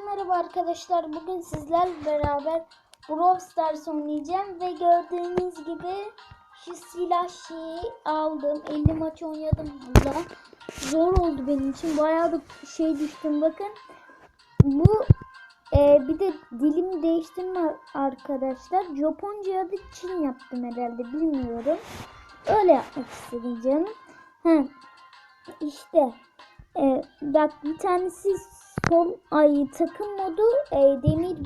merhaba arkadaşlar. Bugün sizlerle beraber Brawl Stars oynayacağım ve gördüğünüz gibi şu silah şeyi aldım. 50 maç oynadım burada. Zor oldu benim için. Bayağı da şey düştüm bakın. Bu e, bir de dilimi değiştirme arkadaşlar. Japonca ya da Çin yaptım herhalde bilmiyorum. Öyle yapmak istedim canım. Ha, işte e, bak bir tanesi sol ay takım modu. E, demir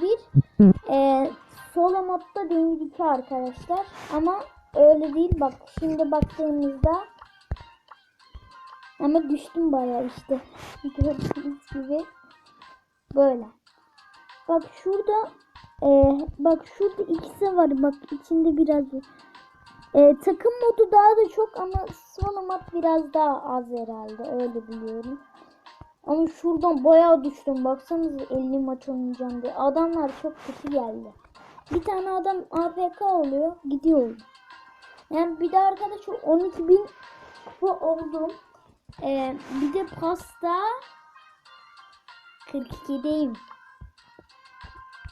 1 e, solo modda demir 2 arkadaşlar. Ama öyle değil. Bak şimdi baktığımızda ama düştüm bayağı işte. Gördüğünüz gibi böyle. Bak şurada e, bak şurada ikisi var. Bak içinde biraz e, takım modu daha da çok ama mod biraz daha az herhalde öyle biliyorum. Ama şuradan bayağı düştüm. Baksanıza 50 maç oynayacağım diye. Adamlar çok kötü geldi. Bir tane adam AFK oluyor. Gidiyor. Yani bir de arkadaş 12 bin kupa oldum. Ee, bir de pasta 42'deyim.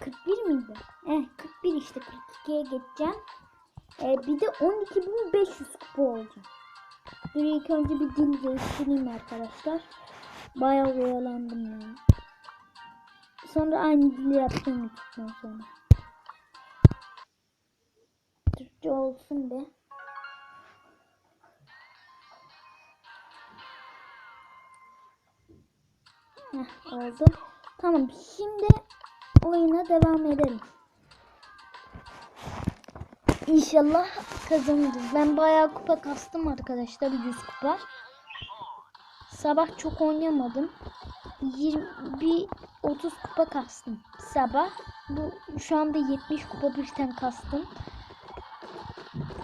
41 miydi? Eh 41 işte 42'ye geçeceğim. Ee, bir de 12.500 kupa olacağım. Dur ilk önce bir dil değiştireyim arkadaşlar. Bayağı oyalandım ya. Sonra aynı dili yaptım YouTube'dan sonra. Türkçe olsun be. Heh, oldu. Tamam şimdi oyuna devam edelim. İnşallah kazanırız. Ben bayağı kupa kastım arkadaşlar 100 kupa. Sabah çok oynamadım. 20 30 kupa kastım sabah. Bu şu anda 70 kupa birden kastım.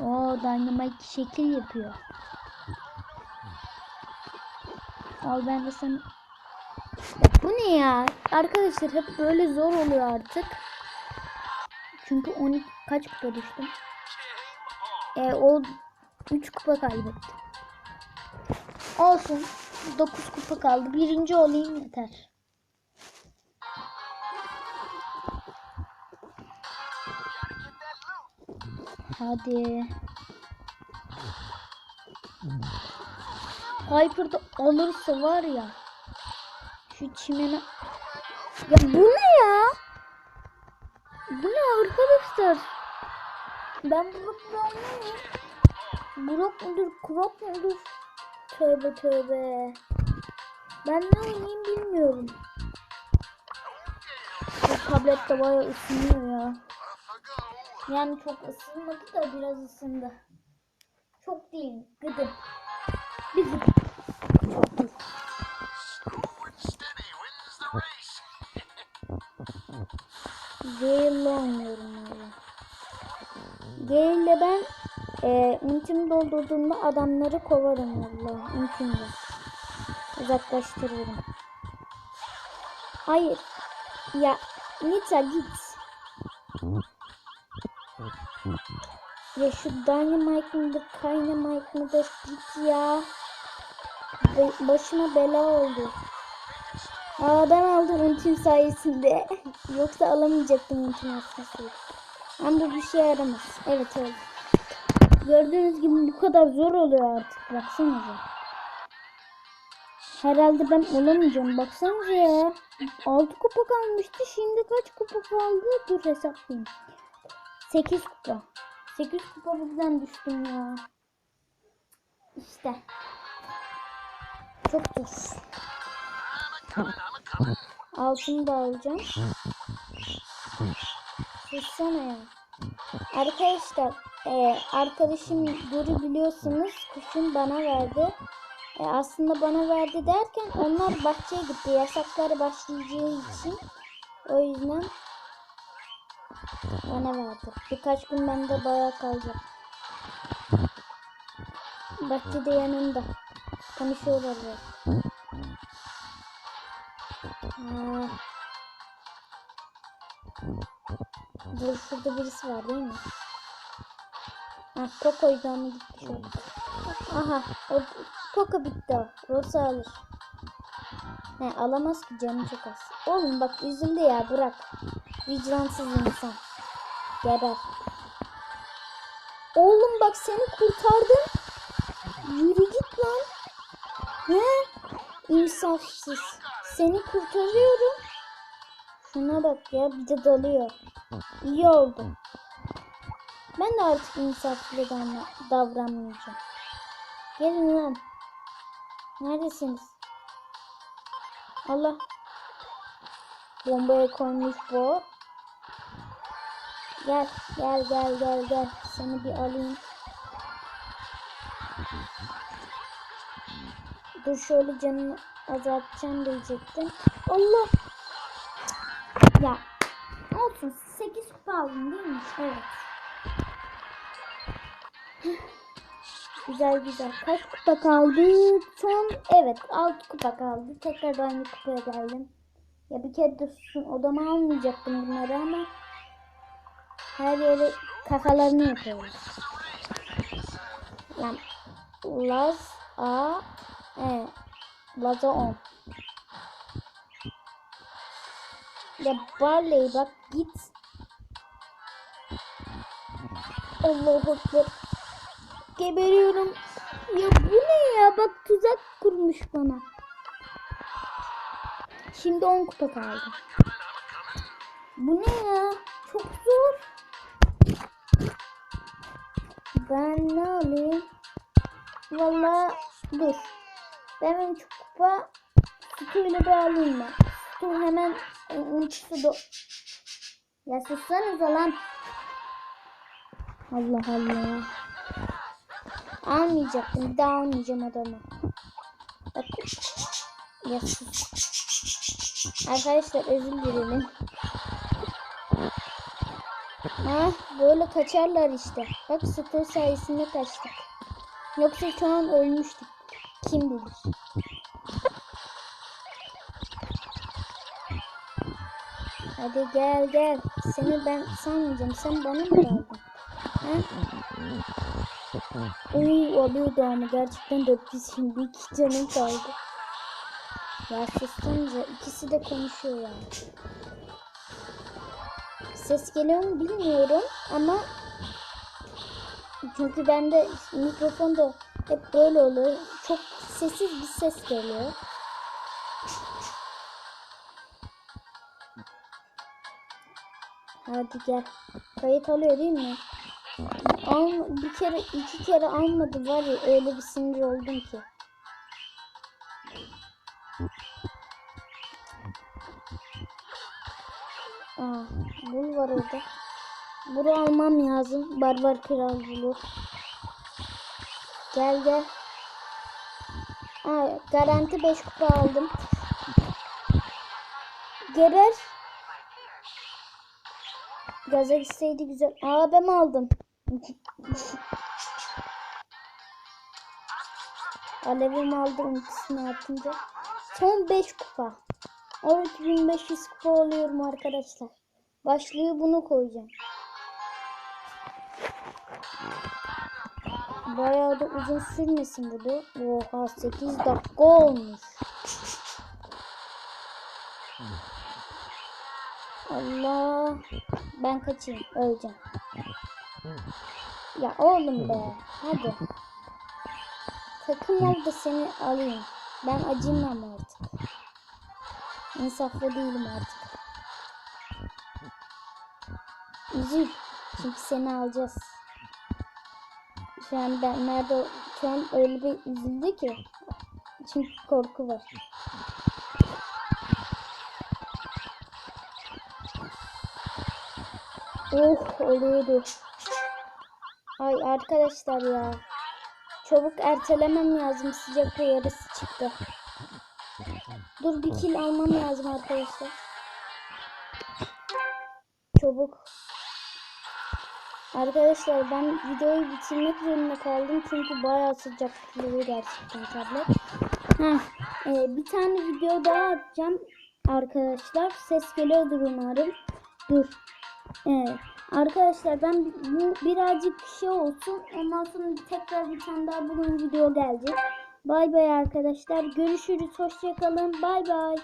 O Dynamite şekil yapıyor. Al ben de sen bu ne ya? Arkadaşlar hep böyle zor oluyor artık. Çünkü 12 kaç kupa düştüm? E, o 3 kupa kaybettim. Olsun. 9 kupa kaldı. Birinci olayım yeter. Hadi. Piper'da alırsa var ya. Şu çimene... Ya bu ne ya? Bu ne arkadaşlar? Ben bunu anlamıyorum. Brok mudur, krop mudur? Tövbe tövbe. Ben ne oynayayım bilmiyorum. Bu tablet de bayağı ısınıyor ya. Yani çok ısınmadı da biraz ısındı. Çok değil, gıdım. Bir gıdım. Çok değil. Gale'le oynuyorum öyle. Gale'le ben e, ultimi doldurduğumda adamları kovarım valla ultimle. Uzaklaştırırım. Hayır. Ya Nita git. Ya şu Dynamite mıdır, Dynamite mıdır git ya. Ba- başıma bela oldu. Aa ben aldım ultim sayesinde. Yoksa alamayacaktım ultim aslında. Ama bu bir şey yaramaz. Evet öyle. Gördüğünüz gibi bu kadar zor oluyor artık. Baksanıza. Herhalde ben olamayacağım. Baksanıza ya. 6 kupa kalmıştı. Şimdi kaç kupa kaldı? Dur hesaplayayım. 8 kupa. 8 kupa birden düştüm ya. İşte. Çok zor. Altını da alacağım. Sussana ya. Arkadaşlar e, arkadaşım Duru biliyorsunuz kuşun bana verdi. E, aslında bana verdi derken onlar bahçeye gitti. Yasaklar başlayacağı için. O yüzden bana verdi. Birkaç gün bende bayağı kalacak. Bahçede yanında. Konuşuyorlar ya. Dur şurada birisi var değil mi? Ha Poco'ydu ama gitti şöyle. Aha o Poco bitti o. Rosa alır. He alamaz ki canı çok az. Oğlum bak üzüldü ya bırak. Vicdansız insan. Geber. Oğlum bak seni kurtardım. Yürü git lan. He? İnsafsız. Seni kurtarıyorum. Şuna bak ya bir de dalıyor. İyi oldu. Ben de artık insaflı davran- davranmayacağım. Gelin lan. Neredesiniz? Allah. Bombaya koymuş bu. Gel, gel, gel, gel, gel. Seni bir alayım. Dur şöyle canını azaltacağım diyecektim. Allah. 8 kupa aldım değil mi? Evet. Güzel güzel. Kaç kupa kaldı? Son evet 6 kupa kaldı. Tekrar aynı kupaya geldim. Ya bir kere de susun. Odama almayacaktım bunları ama her yere kakalarını yapıyoruz. Yani Laz A E Laza 10 Ya Barley bak git. Allahu Ekber. Geberiyorum. Ya bu ne ya? Bak tuzak kurmuş bana. Şimdi 10 kupa kaldı. Bu ne ya? Çok zor. Ben ne alayım? Valla dur. Ben en çok kupa sütüyle bir alayım ben. Sütü hemen e, uçtu do. Ya sussanıza lan. Allah Allah. Almayacaktım. Bir daha almayacağım adamı. Bak. Ya sus. Arkadaşlar özür dilerim. Ah böyle kaçarlar işte. Bak sıfır sayesinde kaçtık. Yoksa şu an ölmüştük. Kim bilir. Hadi gel gel. Seni ben sanmayacağım. Sen bana mı geldin? Oo alıyordu ama gerçekten 400 şimdi iki canım kaldı. Ya sussanıza ikisi de konuşuyor yani. Ses geliyor mu bilmiyorum ama çünkü bende mikrofonda hep böyle oluyor. Çok sessiz bir ses geliyor. Hadi gel. Kayıt alıyor değil mi? Al, bir kere iki kere almadı var ya öyle bir sinir oldum ki. Aa, bul var orada. Bunu almam lazım. Barbar kral bulu. Gel gel. Aa, garanti 5 kupa aldım. Geber. Gaza gitseydi güzel. Aa ben aldım. Alevimi aldım ikisini atınca. Son 5 kupa. 12500 kupa oluyorum arkadaşlar. Başlığı bunu koyacağım. Bayağı da uzun sürmesin bu da. Oha 8 dakika olmuş. Allah. Ben kaçayım. Öleceğim. Ya oğlum be. Hadi. Takım ol da seni alayım. Ben acımam artık. İnsaflı değilim artık. Üzül. Çünkü seni alacağız. An ben nerede şu an öyle bir üzüldü ki. Çünkü korku var. Oh oluyordu. Ay arkadaşlar ya. Çabuk ertelemem lazım. Sıcak uyarısı çıktı. Dur bir kill almam lazım arkadaşlar. Çabuk. Arkadaşlar ben videoyu bitirmek zorunda kaldım çünkü bayağı sıcak tutuyor gerçekten tablet. Heh, e, bir tane video daha atacağım arkadaşlar. Ses geliyordur umarım. Dur. Evet. Arkadaşlar ben bu birazcık şey olsun. Ondan sonra tekrar bir tane daha bunun video gelecek. Bay bay arkadaşlar. Görüşürüz. Hoşçakalın. Bay bay.